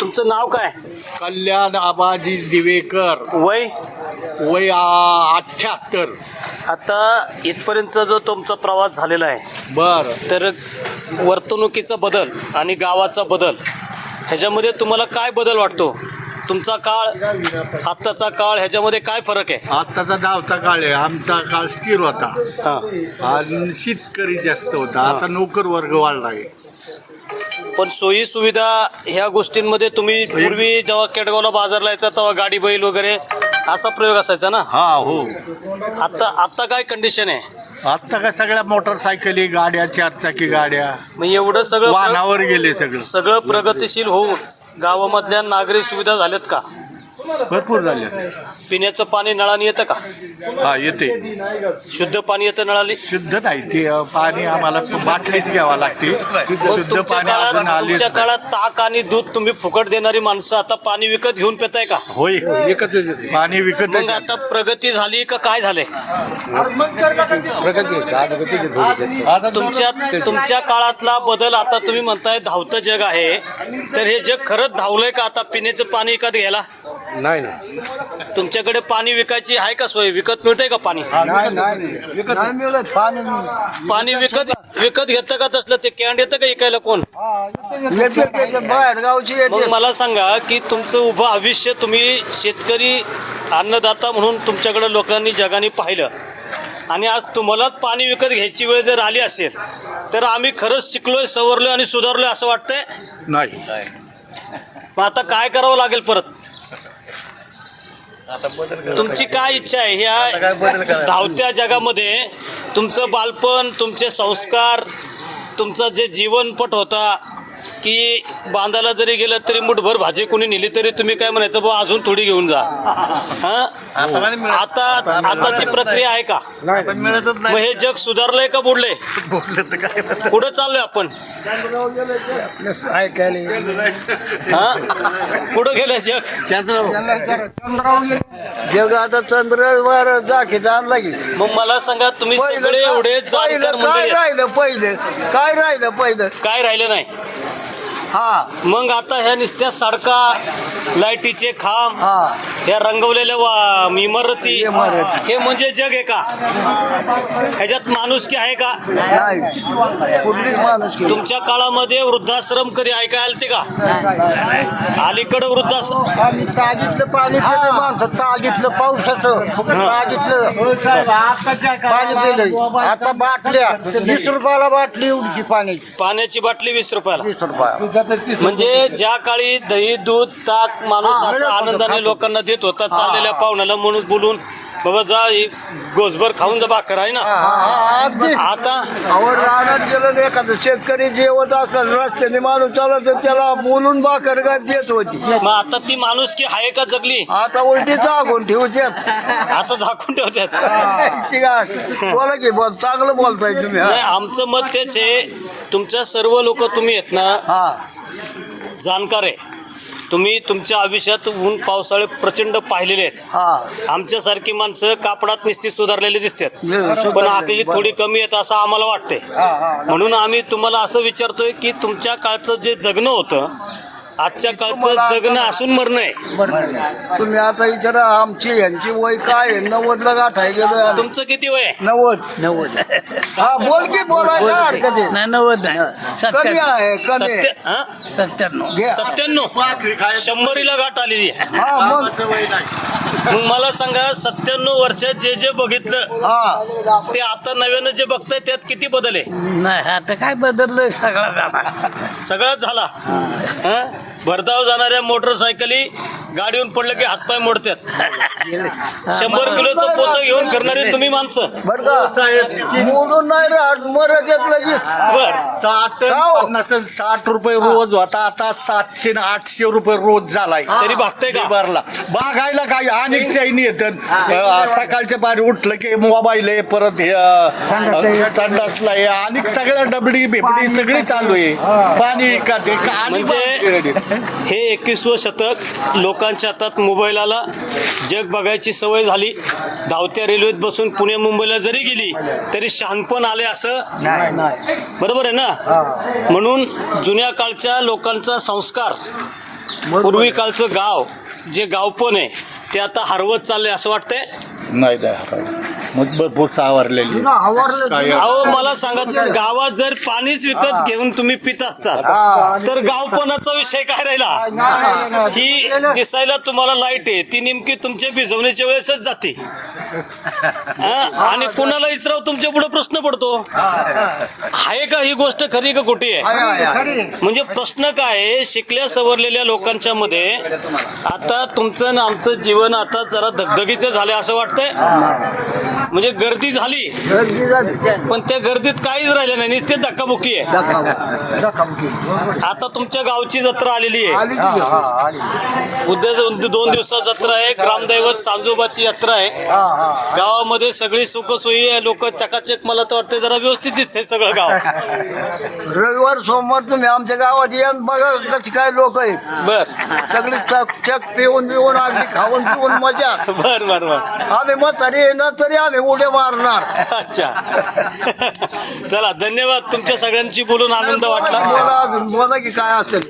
तुमचं नाव काय? कल्याण आबाजी दिवेकर. वय? वय अठ्ठ्याहत्तर आता इथपर्यंतचा जो तुमचा प्रवास झालेला आहे बर. तर वर्तणुकीचा बदल आणि गावाचा बदल ह्याच्यामध्ये तुम्हाला काय बदल वाटतो? तुमचा काळ आत्ताचा काळ ह्याच्यामध्ये काय फरक आहे? आत्ताचा धावता काळ आहे. आमचा काळ स्थिर होता. हां. आणि शेतकरी जास्त होता. आता नोकर वर्ग वाढला आहे. पण सोयी सुविधा ह्या गोष्टींमध्ये तुम्ही पूर्वी जेव्हा केडगावला बाजारला यायचा तेव्हा गाडी बैल वगैरे असा प्रयोग असायचा ना? हा हो. आता आता काय कंडिशन आहे? आत्ता काय सगळ्या मोटरसायकली गाड्या चारचाकी गाड्या मग एवढं सगळं वाहनावर गेले सगळं. सगळं प्रगतिशील होऊन गावामधल्या नागरी सुविधा झाल्यात का? भरपूर झाले पिण्याचं पाणी नळाने येतं का? हा येते. शुद्ध पाणी येतं नळाने शुद्ध नाही ते अ, पाणी आम्हाला बाटलीत घ्यावा लागते. शुद्ध तुमच्या पाणी अजून काळात आले तुमच्या काळात ताक आणि दूध तुम्ही फुकट देणारी माणसं आता पाणी विकत घेऊन पेताय का? होय. पाणी विकत मग आता प्रगती झाली का काय झाले तुमच्या तुमच्या काळातला बदल आता तुम्ही म्हणताय धावतं जग आहे. तर हे जग खरंच धावलंय का आता पिण्याचं पाणी विकत घ्यायला? नाही ना तुमच्याकडे पाणी विकायची आहे का सोय? विकत मिळतंय का पाणी? नाही मिळत. पाणी पाणी विकत विकत घेतं का तसलं? ते कॅन्ड येतं का विकायला कोण? येते ते बाहेर गावची मग येते मला सांगा की तुमचं उभं आयुष्य तुम्ही शेतकरी अन्नदाता म्हणून तुमच्याकडे लोकांनी जगाने पाहिलं. आणि आज तुम्हालाच पाणी विकत घ्यायची वेळ जर आली असेल तर आम्ही खरंच शिकलोय सवरलोय आणि सुधारलोय असं वाटतंय? नाही. मग आता काय करावं लागेल परत? तुमची काय इच्छा आहे? ह्या धावत्या जगामध्ये तुमचं बालपण तुमचे संस्कार तुमचं जे जीवनपट होता की बांधायला जरी गेलं तरी मुठभर भाजी कोणी नेली तरी तुम्ही काय म्हणायचं बुवा अजून थोडी घेऊन जा. हा? आता आताची प्रक्रिया आहे का? मिळतच मग हे जग सुधारलंय का बुडलंय? पुढे चाललोय आपण. हा? पुढे गेलं जग. जग आता चंद्रवार दाखीचा आणला की. मग मला सांगा तुम्ही सगळे एवढे जाणकार काय मंडळी आहेत. राहिलं पहिलं? काय राहिलं पहिलं? काय राहिलं नाही? हा. मग आता ह्या नुसत्या सडका लाईटीचे खांब हा. ह्या रंगवलेल्या वा- इमारती. इमारती. हे म्हणजे जग आहे का? ह्याच्यात माणुसकी आहे का? नाही. कुठलीच माणूस की. तुमच्या काळामध्ये वृद्धाश्रम कधी ऐकायला आलते का? अलीकडे वृद्धाश्रम. आम्ही ताजीतलं पाणी पिलं माणसं ताजीतलं पावसाचं. ताजीतलं पाणी पिलं आता बाटल्या. वीस रुपयाला बाटली एवढीची पाण्याची. पाण्याची बाटली वीस रुपयाला. वीस रुपया म्हणजे ज्या काळी दही दूध ताक माणूस असं आनंदाने लोकांना देत होता चाललेल्या पाहुण्याला म्हणून बोलून बाबा जा ही गोसभर खाऊन जा भाकर आहे ना? अगदी आता आवड राहण्यात गेलं ना एखादं शेतकरी जेवत असेल रस्त्याने माणूस चालत तर त्याला बोलून बाकर गात देत होती. मग आता ती माणुसकी आहे का जगली? आता उलटी जागून ठेवत्यात. आता झाकून ठेवतात ती काय? बोला की बोल चांगलं बोलताय तुम्ही नाही. आमचं मत तेच आहे तुमच्या सर्व लोक तुम्ही आहेत ना हा. जाणकार आहे. तुम्ही तुमच्या आयुष्यात ऊन पावसाळे प्रचंड पाहिलेले आहेत. हा. आमच्यासारखी माणसं कापडात निस्ती सुधारलेली दिसतात. पण आपली. थोडी कमी आहेत असं आम्हाला वाटतंय. म्हणून आम्ही तुम्हाला असं विचारतोय की तुमच्या काळचं जे जगणं होतं आजच्या काळचं जगणं असून मरणं आहे. तुम्ही आता विचारा आमची यांची वय काय आहे? नव्वदला गेलं तुमचं किती वय आहे? नव्वद. नव्वद. हा बोल की बोलाय काय हरकत आहे? नाही नव्वद नाही. कमी आहे कमी आहे. सत्य हा? सत्त्याण्णव. घ्या. सत्त्याण्णव. शंभरीला गाठ आलेली आहे. हा मग? मग मला सांगा सत्त्याण्णव वर्षात जे जे बघितलं हा. ते आता नव्यानं जे बघताय त्यात किती बदल आहे? नाही आता काय बदललं? सगळा जाणार सगळाच झाला. हा? भरधाव जाणाऱ्या मोटरसायकली गाडीहून पडलं की हातपाय मोडतात. शंभर किलोचं पोतं घेऊन फिरणारे तुम्ही माणसं. बर का? मोडून नाही राहत मरत येत लगेच. बर. साठ हो. साठ रुपये रोज होता. आता सातशे न आठशे रुपये रोज झालाय. तरी भागतंय का? भरला बागायला काय अनेक चैनी येतात सकाळच्या पारी उठलं की मोबाईल आहे परत हे, अ, संडासला आहे. आणि सगळ्या डबडी बिबडी सगळी चालू आहे. पाणी का ते का- आणि म्हणजे हे एकवीसवं शतक लोकांच्या हातात मोबाईल आला. जग बघायची सवय झाली. धावत्या रेल्वेत बसून पुणे मुंबईला जरी गेली तरी शहाणपण आले असं बरोबर आहे ना? म्हणून जुन्या काळच्या लोकांचा संस्कार पूर्वी कालचं गाव जे गावपण आहे ते आता हरवत चाललंय असं वाटतंय? नाही नाही. मग भरपूर सावरलेली. आवरलं अहो मला सांगा गावात जर पाणीच विकत घेऊन तुम्ही पित असतात तर गावपणाचा विषय काय राहिला. ही दिसायला तुम्हाला लाइट आहे ती नेमकी तुमच्या भिजवण्याच्या वेळेसच जाते. हा? आणि कुणाला इचराव तुमच्यापुढे प्रश्न पडतो? आहे का ही गोष्ट खरी का खोटी आहे? म्हणजे प्रश्न काय आहे शिकल्या सवरलेल्या लोकांच्या मध्ये आता तुमचं आणि आमचं जीवन आता जरा धगधगीचं झालं असं वाटतंय? म्हणजे गर्दी झाली. गर्दी झाली. पण त्या गर्दीत काहीच राहिलं नाही. नुसते धक्काबुक्की आहे. धक्काबुक्की. आता तुमच्या गावची जत्रा आलेली आहे. आली की हा, आली. उद्या दोन दोन दिवसात जत्रा आहे. ग्रामदैवत सांजोबाची यात्रा आहे. हा, हा. गावामध्ये सगळी सुखसोयी आहे. लोक चकाचक मला तर वाटतं जरा व्यवस्थित दिसतंय सगळं गाव. रविवार सोमवार तुम्ही आमच्या गावात या आणि बघा कशी काय लोक आहेत. बर. सगळी चक चक पिऊन पिऊन अगदी खाऊन पिऊन मजा. बर बर बर. आम्ही म्हातारी येणार तरी आम्ही उड्या मारणार. अच्छा. चला धन्यवाद तुमच्या सगळ्यांशी बोलून आनंद वाटला. बोला की काय असेल?